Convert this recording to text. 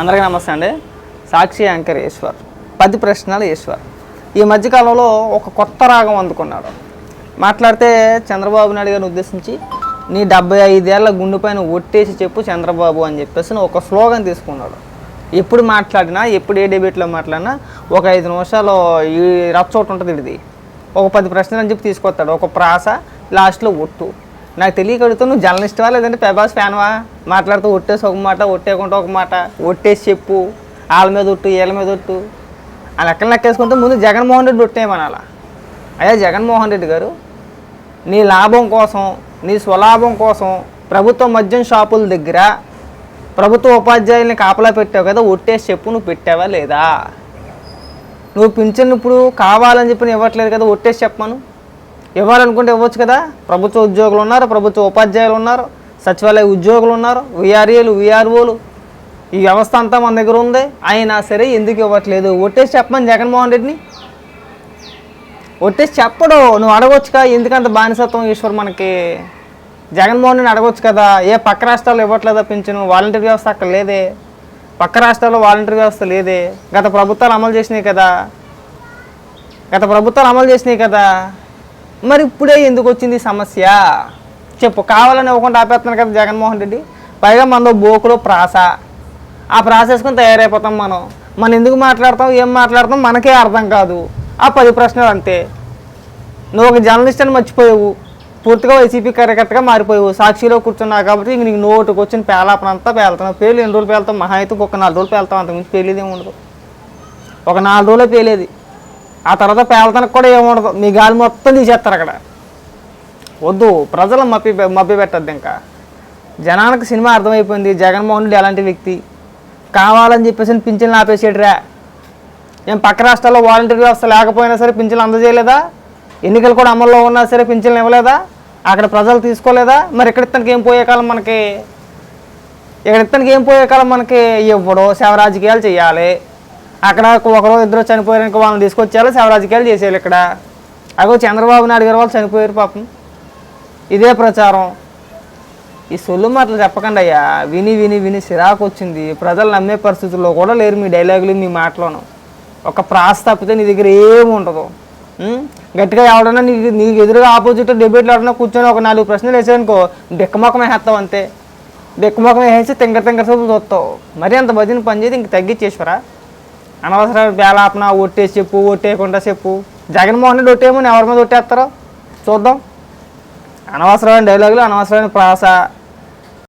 అందరికీ నమస్తే అండి. సాక్షి యాంకర్ ఈశ్వర్ పది ప్రశ్నలు ఈశ్వర్. ఈ మధ్యకాలంలో ఒక కొత్త రాగం అందుకున్నాడు. మాట్లాడితే చంద్రబాబు నాయుడు గారిని ఉద్దేశించి నీ డెబ్బై ఐదేళ్ళ గుండు పైన ఒట్టేసి చెప్పు చంద్రబాబు అని చెప్పేసి ఒక స్లోగన్ తీసుకున్నాడు. ఎప్పుడు మాట్లాడినా ఎప్పుడు ఏ డిబేట్లో మాట్లాడినా ఒక ఐదు నిమిషాలు ఈ రచ్చోటు ఉంటుంది ఇది ఒక పది ప్రశ్నలు అని చెప్పి తీసుకొస్తాడు. ఒక ప్రాస లాస్ట్లో ఒట్టు. నాకు తెలియకడుతూ నువ్వు నువ్వు జర్నలిస్ట్వా లేదంటే ప్రభాస్ ఫ్యాన్వా మాట్లాడుతూ ఒట్టేసి ఒక మాట ఒట్టేయకుండా ఒక మాట. ఒట్టేసి చెప్పు. వాళ్ళ మీద ఒట్టు వీళ్ళ మీద ఒట్టు. ఆ లెక్కలు లెక్కేసుకుంటే ముందు జగన్మోహన్ రెడ్డి ఒట్టేయమనాల అయ్యా జగన్మోహన్ రెడ్డి గారు నీ లాభం కోసం నీ స్వలాభం కోసం ప్రభుత్వ మద్యం షాపుల దగ్గర ప్రభుత్వ ఉపాధ్యాయుల్ని కాపలా పెట్టావు కదా ఒట్టేసి చెప్పు నువ్వు పెట్టావా లేదా? నువ్వు పింఛన్ ఇప్పుడు కావాలని చెప్పి ఇవ్వట్లేదు కదా ఒట్టేసి చెప్పమను. ఇవ్వాలనుకుంటే ఇవ్వచ్చు కదా. ప్రభుత్వ ఉద్యోగులు ఉన్నారు ప్రభుత్వ ఉపాధ్యాయులు ఉన్నారు సచివాలయ ఉద్యోగులు ఉన్నారు విఆర్ఏలు విఆర్ఓలు. ఈ వ్యవస్థ అంతా మన దగ్గర ఉంది. అయినా సరే ఎందుకు ఇవ్వట్లేదు? ఒట్టేసి చెప్పమని జగన్మోహన్ రెడ్డిని? ఒట్టేసి చెప్పడు. నువ్వు అడగొచ్చుగా. ఎందుకంత బానిసత్వం ఈశ్వర్ మనకి? జగన్మోహన్ రెడ్డిని అడగొచ్చు కదా. ఏ పక్క రాష్ట్రాలు ఇవ్వట్లేదా పెంచును వాలంటీర్ వ్యవస్థ అక్కడ లేదే. పక్క రాష్ట్రాల్లో వాలంటీర్ వ్యవస్థ లేదే. గత ప్రభుత్వాలు అమలు చేసినాయి కదా. గత ప్రభుత్వాలు అమలు చేసినాయి కదా. మరి ఇప్పుడే ఎందుకు వచ్చింది సమస్య? చెప్పు కావాలని ఇవ్వకుండా ఆపేస్తున్నాను కదా జగన్మోహన్ రెడ్డి. పైగా మనలో బోకులో ప్రాస. ఆ ప్రాస వేసుకొని తయారైపోతాం మనం. మనం ఎందుకు మాట్లాడతాం ఏం మాట్లాడతాం మనకే అర్థం కాదు. ఆ పది ప్రశ్నలు అంతే. నువ్వు ఒక జర్నలిస్ట్ అని మర్చిపోయావు. పూర్తిగా వైసీపీ కార్యకర్తగా మారిపోయావు. సాక్షిలో కూర్చున్నావు కాబట్టి ఇంక నీకు నోటుకు వచ్చిన పేలాపన అంతా పేలుతున్నావు. పేర్లు ఎన్ని రోజులు పేలుతాం మహా అయితే ఒక నాలుగు రోజులు పేలుతాం అంతకుమించి పేలేదేమి ఉండదు. ఒక నాలుగు రోజులే పేలేది. ఆ తర్వాత పేలతనకు కూడా ఏముండదు మీ గాలి మొత్తం తీసేస్తారు అక్కడ. వద్దు ప్రజలు మప్పి మబ్బి పెట్టద్దు ఇంకా. జనానికి సినిమా అర్థమైపోయింది. జగన్మోహన్ రెడ్డి ఎలాంటి వ్యక్తి? కావాలని చెప్పేసి పింఛన్లు ఆపేసేటరా. ఏం పక్క రాష్ట్రాల్లో వాలంటీర్ వ్యవస్థ లేకపోయినా సరే పింఛన్లు అందజేయలేదా? ఎన్నికలు కూడా అమల్లో ఉన్నా సరే పింఛన్లు ఇవ్వలేదా? అక్కడ ప్రజలు తీసుకోలేదా? మరి ఇక్కడ ఇతనికి ఏం పోయే కాలం మనకి? ఇక్కడ ఇతనికి ఏం పోయే కాలం మనకి? ఇవ్వడం సేవ రాజకీయాలు చేయాలి. అక్కడ ఒకరో ఇద్దరు చనిపోయారు వాళ్ళని తీసుకొచ్చేలా శవరాజకీయాలు చేసేయాలి ఇక్కడ. అగో చంద్రబాబు నాయుడు గారు వాళ్ళు చనిపోయారు పాపం. ఇదే ప్రచారం. ఈ సొల్లు మాటలు చెప్పకండి అయ్యా. విని విని విని సిరాకు వచ్చింది. ప్రజలు నమ్మే పరిస్థితుల్లో కూడా లేరు మీ డైలాగులు మీ మాటలోను. ఒక ప్రాస తప్పితే నీ దగ్గర ఏమి ఉండదు. గట్టిగా ఎవడన్నా నీకు నీకు ఎదురుగా ఆపోజిట్ డిబేట్లు ఎవడన్నా కూర్చొని ఒక నాలుగు ప్రశ్నలు వేసారనుకో డెక్కమొఖం వేసేస్తావు అంతే. డెక్కమొఖం వేసి తింగర తింగర చూపు చూస్తావు. మరి అంత భజన పని చేసి ఇంక తగ్గించేశ్వరా? అనవసరమైన బేలాపన ఒట్టేసి చెప్పు ఒట్టేయకుండా చెప్పు. జగన్మోహన్ రెడ్డి ఒట్టేయమని ఎవరి మీద ఒట్టేస్తారో? చూద్దాం. అనవసరమైన డైలాగులు అనవసరమైన ప్రాస